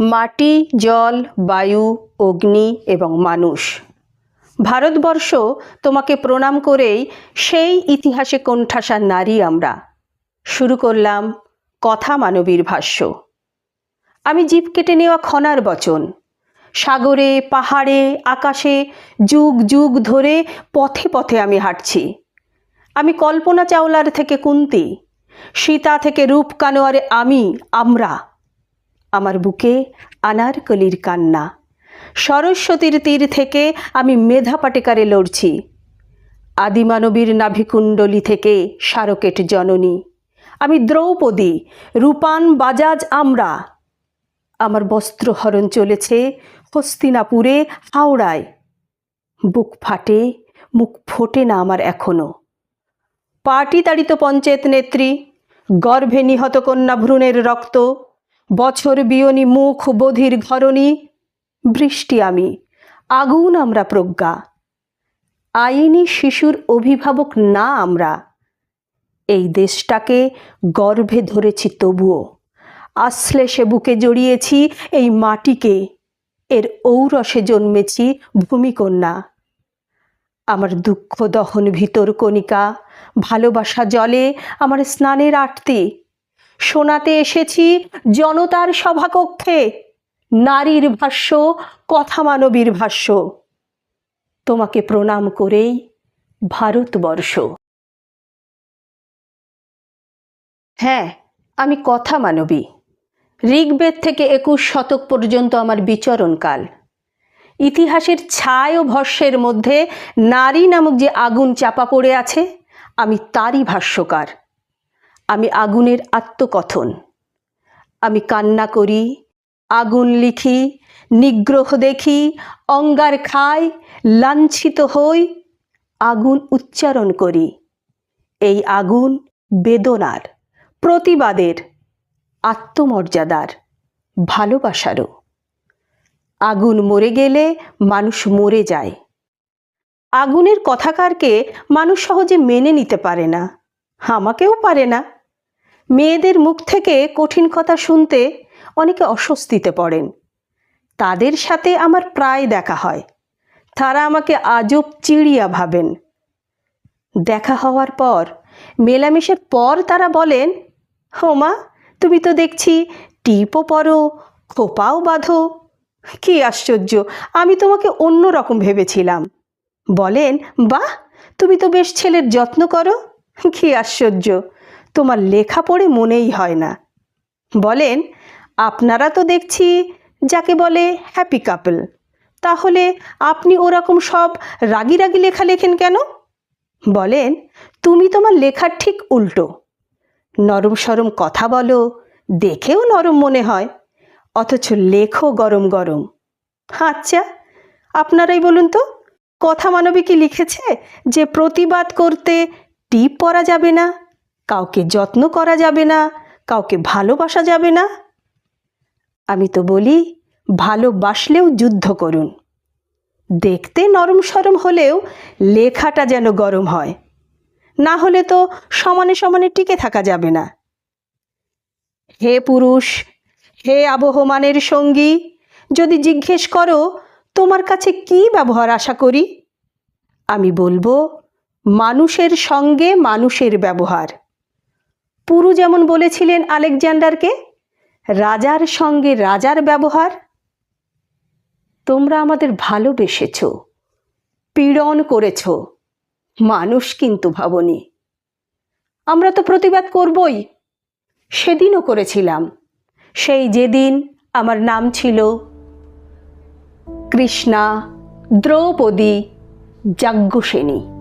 মাটি, জল, বায়ু, অগ্নি এবং মানুষ। ভারতবর্ষ তোমাকে প্রণাম করেই সেই ইতিহাসে কোণঠাসা নারী আমরা। শুরু করলাম কথা মানবীর ভাষ্য। আমি জীব কেটে নেওয়া খনার বচন। সাগরে, পাহাড়ে, আকাশে যুগ যুগ ধরে পথে পথে আমি হাঁটছি। আমি কল্পনা চাওলার থেকে কুন্তি, সীতা থেকে রূপ কানোয়ারে আমি, আমরা। আমার বুকে আনারকলির কান্না। সরস্বতীর তীর থেকে আমি মেধা পাটেকারে লড়ছি। আদিমানবীর নাভিকুণ্ডলী থেকে সারকেট জননী। আমি দ্রৌপদী, রূপান বাজাজ আমরা। আমার বস্ত্রহরণ চলেছে হস্তিনাপুরে, হাওড়ায়। বুক ফাটে, মুখ ফোটে না আমার এখনও। পার্টি তাড়িত পঞ্চায়েত নেত্রী, গর্ভে নিহত কন্যা ভ্রূণের রক্ত। বছর বিয়নি মুখ বধির ঘরণী, বৃষ্টি আমি, আগুন আমরা প্রজ্ঞা। আইনি শিশুর অভিভাবক না আমরা, এই দেশটাকে গর্ভে ধরেছি তবুও। আসলে সে বুকে জড়িয়েছি এই মাটিকে, এর ঔরসে জন্মেছি ভূমিকন্যা। আমার দুঃখ দহন ভিতর কণিকা, ভালোবাসা জলে আমার স্নানের আটতি শোনাতে এসেছি জনতার সভাকক্ষে। নারীর ভাষ্য কথা মানবীর ভাষ্য। তোমাকে প্রণাম করেই ভারতবর্ষ। হ্যাঁ আমি কথা মানবী ঋগ্বেদ থেকে একুশ শতক পর্যন্ত আমার বিচরণকাল। ইতিহাসের ছায় ও ভস্যের মধ্যে নারী নামক যে আগুন চাপা পড়ে আছে, আমি তারই ভাষ্যকার। আমি আগুনের আত্মকথন। আমি কান্না করি, আগুন লিখি, নিগ্রহ দেখি, অঙ্গার খাই, লাঞ্ছিত হই, আগুন উচ্চারণ করি। এই আগুন বেদনার, প্রতিবাদের, আত্মমর্যাদার, ভালোবাসারও। আগুন মরে গেলে মানুষ মরে যায়। আগুনের কথাকারকে মানুষ সহজে মেনে নিতে পারে না। আমাকেও পারে না। মেয়েদের মুখ থেকে কঠিন কথা শুনতে অনেকে অস্বস্তিতে পড়েন। তাদের সাথে আমার প্রায় দেখা হয়। তারা আমাকে আজব চিড়িয়া ভাবেন। দেখা হওয়ার পর, মেলামেশের পর তারা বলেন হোমা তুমি তো দেখছি টিপও পরো, খোপাও বাঁধো। কি আশ্চর্য, আমি তোমাকে অন্য রকম ভেবেছিলাম। বলেন, বাহ, তুমি তো বেশ ছেলের যত্ন করো। কি আশ্চর্য! তোমার লেখা পড়ে মনেই হয় না। বলেন, আপনারা তো দেখছি যাকে বলে হ্যাপি কাপল তাহলে আপনি ওরকম সব রাগি রাগি লেখা লেখেন কেন? বলেন, তুমি তোমার লেখার ঠিক উল্টো। নরম সরম কথা বলো, দেখেও নরম মনে হয়, অথচ লেখো গরম গরম। আচ্ছা আপনারাই বলুন তো, কথা মানবে কি লিখেছে যে প্রতিবাদ করতে টিপ পরা যাবে না? কাউকে যত্ন করা যাবে না, কাউকে ভালোবাসা যাবে না। আমি তো বলি, ভালোবাসলেও যুদ্ধ করুন। দেখতে নরম সরম হলেও লেখাটা যেন গরম হয়। না হলে তো সমানে সমানে টিকে থাকা যাবে না। হে পুরুষ, হে আবহমানের সঙ্গী, যদি জিজ্ঞেস করো, তোমার কাছে কি ব্যবহার আশা করি? আমি বলব, মানুষের সঙ্গে মানুষের ব্যবহার। পুরু যেমন বলেছিলেন আলেকজান্ডারকে, রাজার সঙ্গে রাজার ব্যবহার, তোমরা আমাদের ভালোবেসেছ, পীড়ন করেছ, মানুষ কিন্তু ভাবনি। আমরা তো প্রতিবাদ করবই, সেদিনও করেছিলাম। সেই যেদিন আমার নাম ছিল কৃষ্ণা দ্রৌপদী যাজ্ঞসেনী।